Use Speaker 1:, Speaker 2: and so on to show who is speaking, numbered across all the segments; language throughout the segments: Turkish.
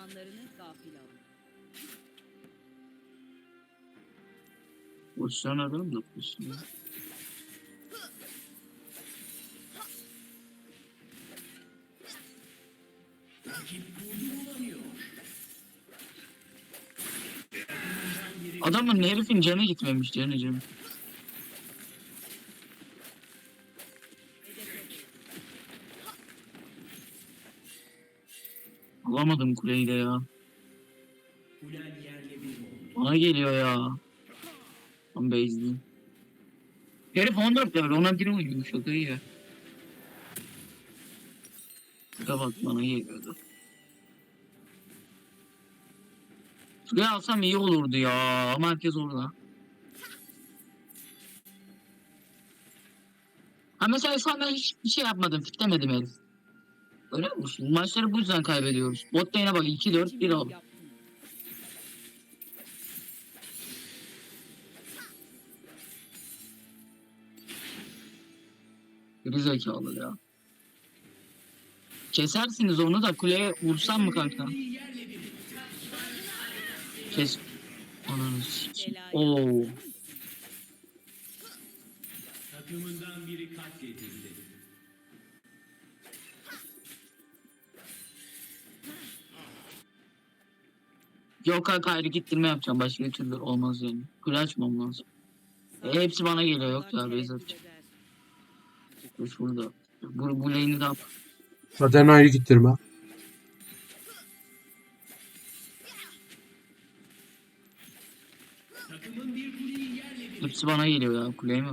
Speaker 1: Düşmanlarını gafil al.
Speaker 2: Pozisyon ararım da pozisyon. Adamın herifin canı gitmemiş canı canı. Alamadım kuleyi de ya. Bana geliyor ya. Tam base'liyim. Herif 14 level ona biri oynuyor şakayı ya. Şaka bak bana geliyordu. Şuraya alsam iyi olurdu ya ama herkes orada. Ha mesela şu an ben hiçbir şey yapmadım, fitlemedim herif. Öyle musun? Maçları bu yüzden kaybediyoruz. Bot lane'e bak 2-4-1
Speaker 1: Şimdi
Speaker 2: al.
Speaker 1: yaptın.
Speaker 2: Geri zekalı ya. Kesersiniz onu da kuleye vursam mı kanka? Kes. Ananı sikeyim. Oo.
Speaker 3: Takımından biri katledildi.
Speaker 2: Yok kanka ayrı gittirme yapacağım. Başka bir türlü olmaz yani. Kule açmam lazım. E, hepsi bana geliyor, yok ya, Beyzat.
Speaker 1: tereddüt eder.
Speaker 2: Bu şurada. Bu, bu lane'i de yap.
Speaker 4: Zaten ayrı gittirme.
Speaker 3: Takımın bir kuleyi yerle bir
Speaker 2: Hepsi bana geliyor ya. Kuleye mi?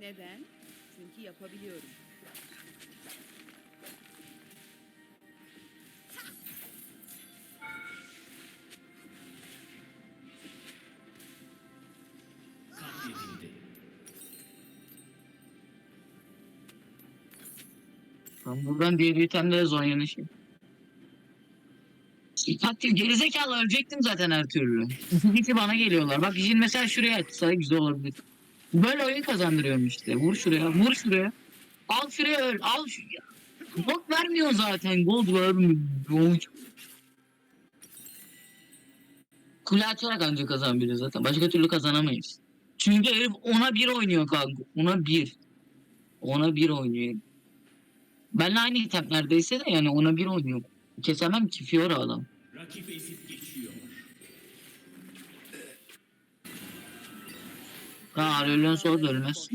Speaker 1: Neden? Çünkü yapabiliyorum.
Speaker 2: Ben buradan diğer itemlere zor yanaşayım. Takdir gerizekalı ölecektim zaten her türlü. İkisi bana geliyorlar. Bak şimdi mesela şuraya açsa güzel olabilir. Böyle oyun kazandırıyorum işte. Vur şuraya, vur şuraya. Al şuraya öl, al şuraya. Bok vermiyor zaten. Gold vermiyor. Kule açarak ancak kazanabiliriz zaten. Başka türlü kazanamayız. Çünkü herif ona bir oynuyor kanka. Ona bir. Ona bir oynuyor. Benle aynı item neredeyse de yani ona bir oynuyor. Kesemem ki Fiora adam.
Speaker 3: Rakip esip geçiyor.
Speaker 2: Ha ölülen sonra da ölmez.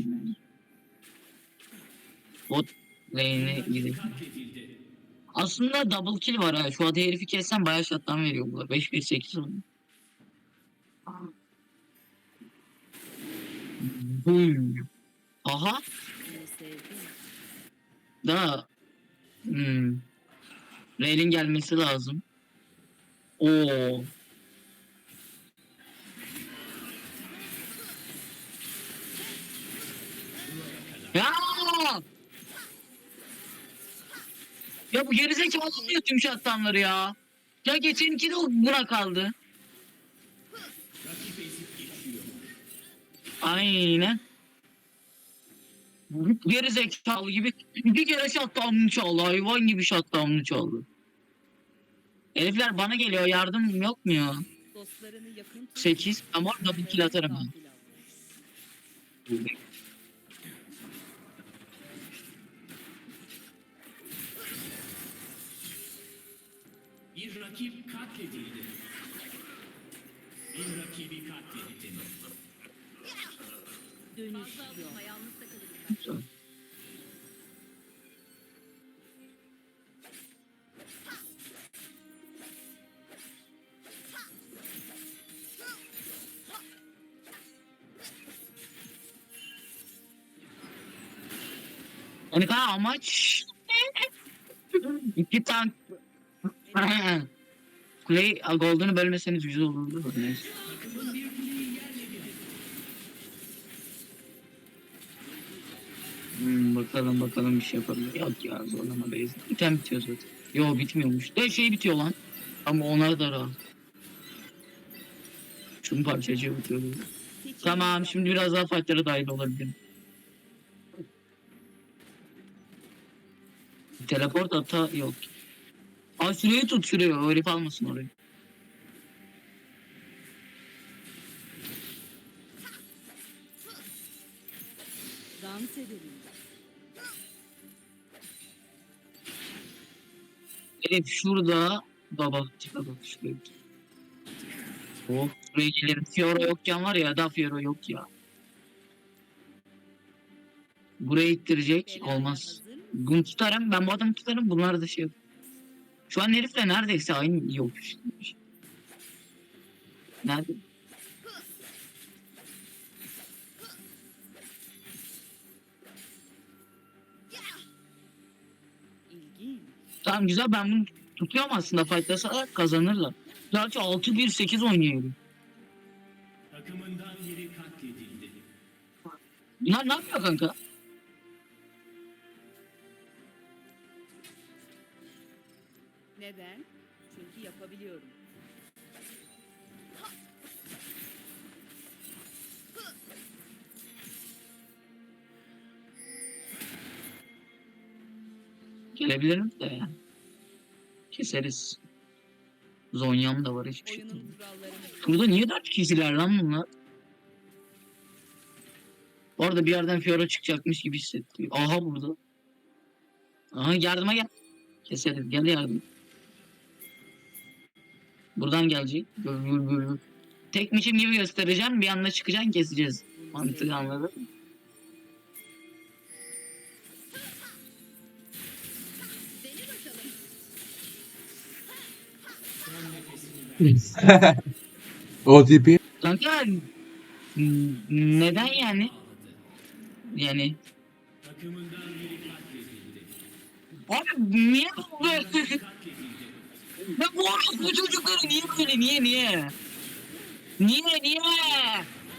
Speaker 2: Bot lane'e.
Speaker 3: Katledildi.
Speaker 2: Aslında double kill var ha. Şu adı herifi kessen bayağı şattan veriyor bunlar. 5 1 8 oldu. Hmm. Aha. Daha. Hmm. Rail'in gelmesi lazım. Oo. Ya! Ya bu gerizekalı almıyor tüm şattanları ya. Ya geçenki de buna kaldı. Aynen. Geri zekalı gibi bir kere shutdown'unu çaldı. Hayvan gibi shutdown'unu çaldı. Herifler bana geliyor. Yardım yok mu ya?
Speaker 1: Dostlarını yakın tut.
Speaker 2: 8 ama double kill atarım ben.
Speaker 3: Bir rakip katledildi. Bir rakibi katledildi.
Speaker 1: Dönüş yok.
Speaker 2: Yani kanka amaç iki tank Kuleyi Golden'ı bölmeseniz güzel olurdu. Neyse. Bakalım bakalım bir şey yapalım. Yok ya zorlama base. İtem bitiyor zaten. Yo bitmiyormuş. De şey bitiyor lan. Ama ona da rahat. Şunun parçacığı bitiyor. Tamam şimdi biraz daha fightlara dahil olabilirim. Teleport ata yok. Ay şurayı tut. O herif almasın orayı.
Speaker 1: Dans edelim.
Speaker 2: Herif şurada. Baba tipe bak şuraya. Oh buraya gelirim. Fiora yokken var ya da Fiora yok ya. Buraya ittirecek. Olmaz. Bunu tutarım. Ben bu adamı tutarım. Bunlar da şey. Şu an herifle neredeyse aynı yok. Nerede? Tamam güzel ben bunu tutuyorum aslında fightlasalar kazanırlar. Gerçi 6-1-8 oynuyor herif.
Speaker 3: Takımından biri katledildi.
Speaker 2: Bunlar ne yapıyor kanka?
Speaker 1: Neden? Çünkü yapabiliyorum.
Speaker 2: Gelebilirim de ya. Keseriz. Zonyam da var hiçbir şey.
Speaker 1: kurallarını
Speaker 2: Şurada niye dört kişiler lan bunlar? Orada bir yerden Fiora çıkacakmış gibi hissettiriyor. Aha burada. Aha yardıma gel. Keseriz gel yardım. Buradan gelecek. Gül gül gül. Tekmişim gibi göstereceğim bir anda çıkacaksın keseceğiz. Mantığı anladın mı?
Speaker 4: OTP.
Speaker 2: Kanka n- neden yani? Yani abi niye böyle? Ya bu bu çocukları niye böyle niye niye? Niye niye?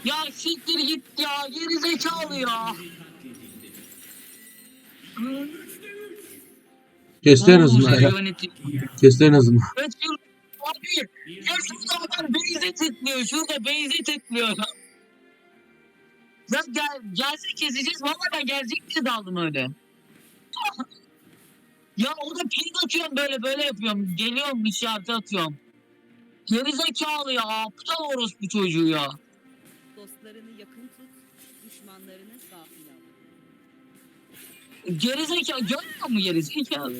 Speaker 2: Ya siktir git ya geri zekalı ya.
Speaker 4: Kesti en
Speaker 2: Ne
Speaker 4: azından ya. Kesti en azından.
Speaker 2: Evet, şu- Abi
Speaker 3: Bir
Speaker 2: ya şurada adam beyze tıklıyor şurada beyze tıklıyor. Ya gel, gelse keseceğiz valla ben gelecek diye daldım öyle. ya o da ping atıyorum böyle böyle yapıyorum. Geliyorum işareti atıyorum. Geri zekalı ya aptal orospu çocuğu ya.
Speaker 1: Dostlarını yakın tut, düşmanlarını gafil al.
Speaker 2: Geri zekalı görmüyor mu geri zekalı?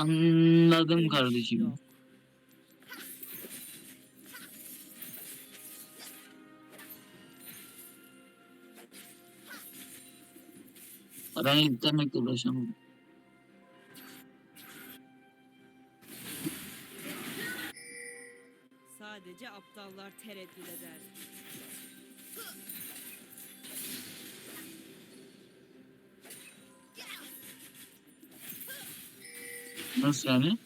Speaker 2: Anladım
Speaker 1: Dönüş
Speaker 2: kardeşim. Ben yüklemekle uğraşamam.
Speaker 1: Sadece aptallar tereddüt eder.
Speaker 2: Nasıl yani?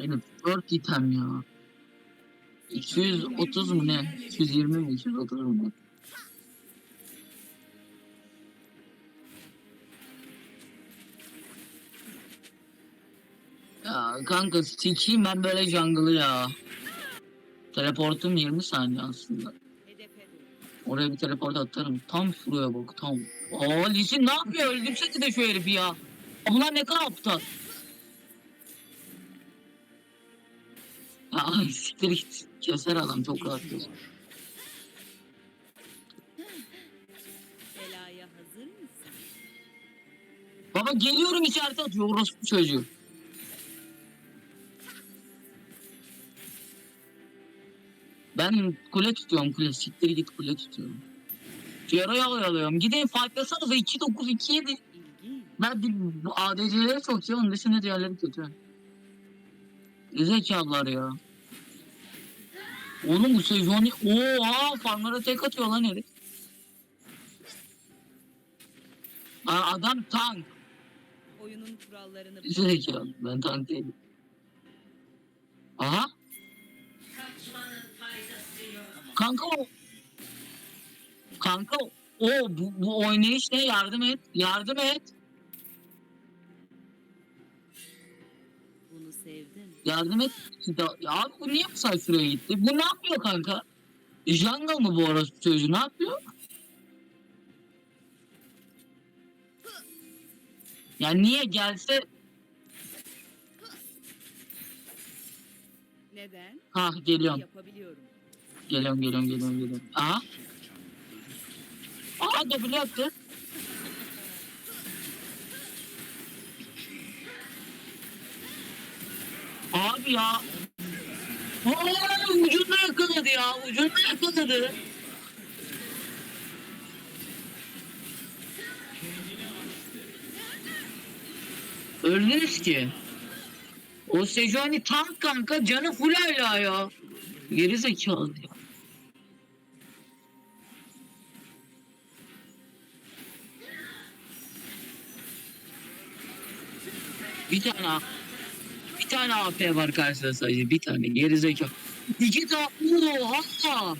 Speaker 2: Aynen 4 item ya. 230 mu ne? 220 mi? 230 mu? Ya kanka sikiyim ben böyle jungle'ı ya. Teleportum 20 saniye aslında. Oraya bir teleport atarım. Tam şuraya bak tam. Aa Lisin ne yapıyor? Öldürsek de şu herifi ya. Bunlar ne kadar aptal. Ya ay, siktir git. Keser adam çok rahat keser.
Speaker 1: Belaya hazır mısın?
Speaker 2: Baba geliyorum içeride atıyor orospu çocuğu. Ben kule tutuyorum kule. Siktir git kule tutuyorum. Yarayı alıyorum. Gidin fightlasanıza 2-9-2-7. Ben bir bu ADC'leri çok iyi onun dışında diğerleri kötü. Zekalılar ya. Oğlum bu sezon oha farmlara tek atıyor lan herif. Aa, adam tank.
Speaker 1: Oyunun kurallarını
Speaker 2: Zekalı. Ben tank değilim. Aha. Kanka o. Kanka o bu, bu oynayış ne? Yardım et. Yardım et. Yardım et. Ya Abi bu niye bu saat şuraya gitti? Bu ne yapıyor kanka? Jungle mı bu orası çocuğu? Ne yapıyor? Ya niye gelse
Speaker 1: Neden?
Speaker 2: ha geliyorum. Geliyorum geliyorum geliyorum geliyorum. Aha. Aha double yaptı. Abi ya. Aa, ucunda yakaladı ya. Ucunda yakaladı. Öldünüz ki. O Sejuani tank kanka canı full hala ya. Geri zekalı ya. Bir tane tane AP var karşısında sadece bir tane geri zekalı. İki tane oha.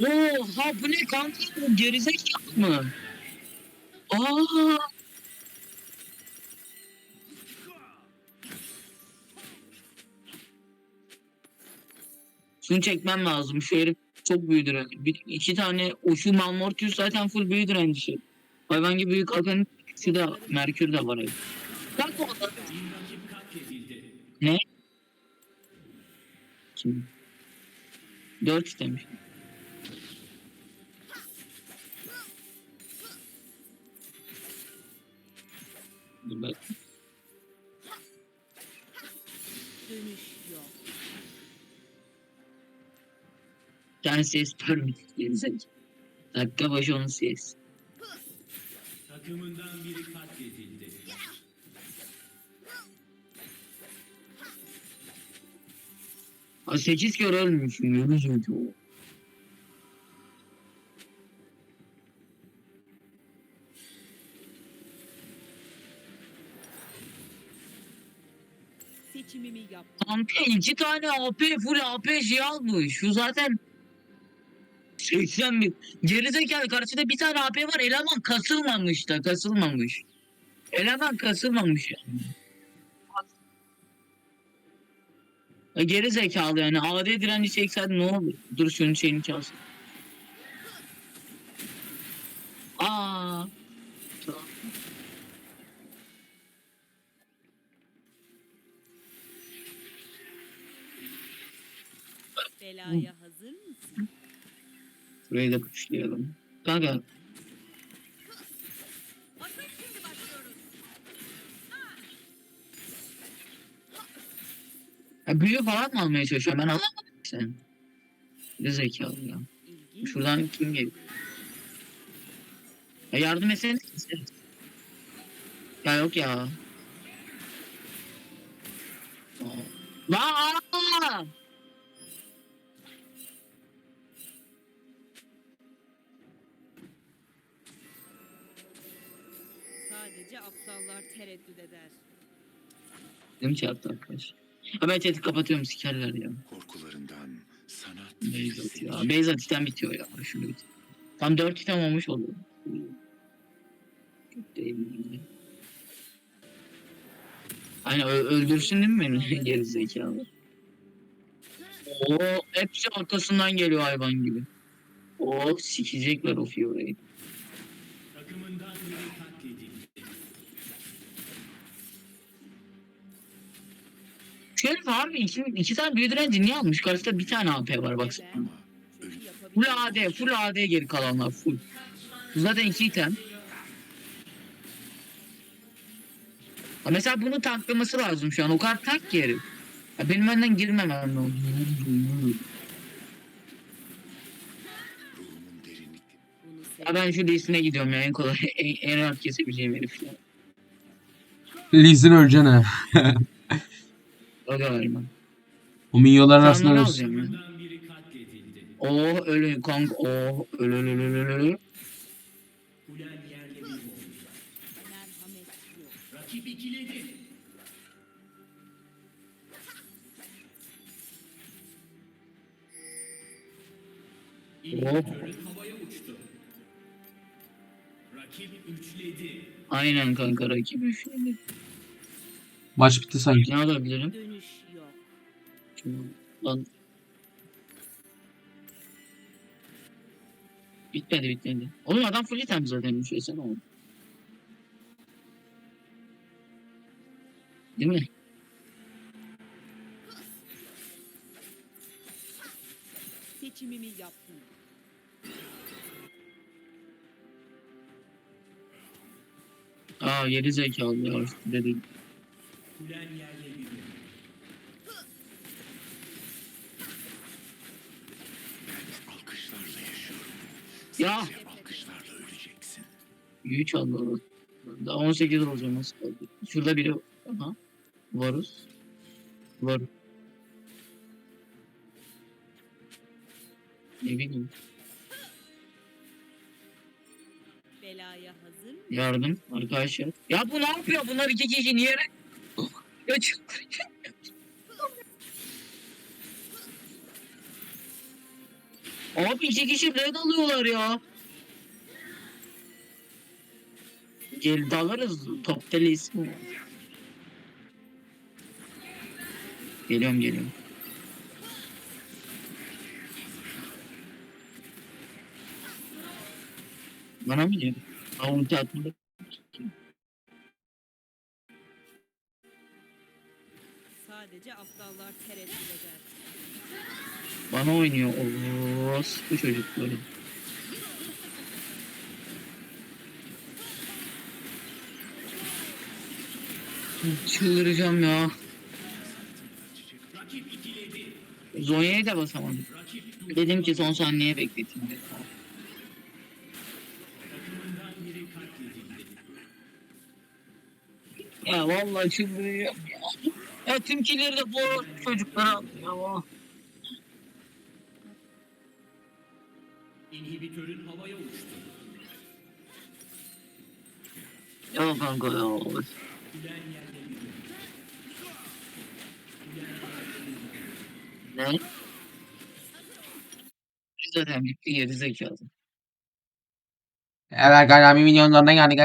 Speaker 2: Oha bu ne kanka bu geri zekalı mı? Aa. Şunu çekmem lazım. Şu herif çok büyü direnci. Bir, iki tane o şu Malmortius zaten full büyü direncisi. Hayvan gibi büyük kalkan şu da Merkür de var. Bak o adam.
Speaker 3: Katledildi.
Speaker 2: Kim? Dört istemiş. Dur bak.
Speaker 1: Dönüş yok.
Speaker 2: Bir tane ses permit gerizekalı. Dakika başı onun ses.
Speaker 3: Takımından biri katledildi.
Speaker 2: Ha, sekiz kere ölmüşüm. Yürü çünkü o.
Speaker 1: Seçimimi yaptım.
Speaker 2: Kanka iki tane AP full AP şey almış. Şu zaten 81. Gerizekalı karşıda bir tane AP var. Eleman kasılmamış da kasılmamış. Eleman kasılmamış yani. Geri zekalı yani. AD direnci çeksen ne olur? Dur şunun şeyini çalsın. Aa.
Speaker 1: Belaya hazır mısın?
Speaker 2: Burayı da kuşlayalım. Kanka ya büyü falan mı almaya çalışıyorum? Ben anlamadım sen. Ne zekalı ya. Şuradan kim geliyor? Ya yardım etsene. Ya yok ya. Aa!
Speaker 1: Sadece aptallar tereddüt eder.
Speaker 2: Değil mi çarptı arkadaş? Ben chat'i kapatıyorum sikerler ya.
Speaker 5: Korkularından sanat
Speaker 2: Beyzat ya. Beyzat bitiyor ya. Şunu bitir. Tam 4 item olmuş oldu. Aynen öldürsün değil mi beni? Geri zekalı. Oo, hepsi arkasından geliyor hayvan gibi. Oo, sikecekler o Fiora'yı. Abi iki, iki tane büyü direnci niye almış? Karşıda bir tane AP var
Speaker 1: Çünkü
Speaker 2: Full. AD, full AD geri kalanlar full. Zaten iki item. Ha mesela bunu tanklaması lazım şu an. O kadar tank ki herif. Ya benim önden girmemem lazım. Ya ben şu listine gidiyorum ya en kolay en, en rahat kesebileceğim herif ya.
Speaker 4: Lee'sin
Speaker 2: O
Speaker 4: minyonların
Speaker 2: Sen
Speaker 4: arasında
Speaker 2: onları
Speaker 4: ölürsün.
Speaker 2: alacağım ya. Oh ölü kanka oh ölü ölü ölü ölü ölü.
Speaker 3: Üçledi.
Speaker 2: Aynen kanka rakip üçledi.
Speaker 4: Maç bitti sanki.
Speaker 2: Ne alabilirim? Lan. Bitmedi bitmedi. Oğlum adam full item zaten düşünsene oğlum. Değil mi?
Speaker 1: Seçimimi yaptım.
Speaker 2: Aa geri zekalı ya dedim.
Speaker 3: Kulen yerle bir oldu.
Speaker 5: alkışlarla yaşıyorum.
Speaker 2: Ya.
Speaker 5: Sen alkışlarla öleceksin.
Speaker 2: 3 aldı. Daha 18 olacağım nasıl kaldı? Şurada biri Aha. Varus. Var. Ne bileyim.
Speaker 1: Belaya hazır mı?
Speaker 2: Yardım arkadaşlar. Ya bu ne yapıyor? Bunlar iki kişi niye? Çıktı. Abi iki kişi red alıyorlar ya. Gel dalarız. Top ismi. Geliyorum geliyorum. Bana mı? Aa ulti atmadı.
Speaker 1: Sadece aptallar tereddüt eder.
Speaker 2: Bana oynuyor. Oo, bu çocukları. Çıldıracağım ya. Zonya'ya da basamadım. Dedim ki son saniye bekleteyim dedim. Ya vallahi çıldıracağım killeri de bu çocuklara ya.
Speaker 3: İnhibitörün havaya uçtu.
Speaker 2: Ya kanka ya. Ne? Zaten bitti geri zekalı.
Speaker 4: Evet bir milyonlarına geldik.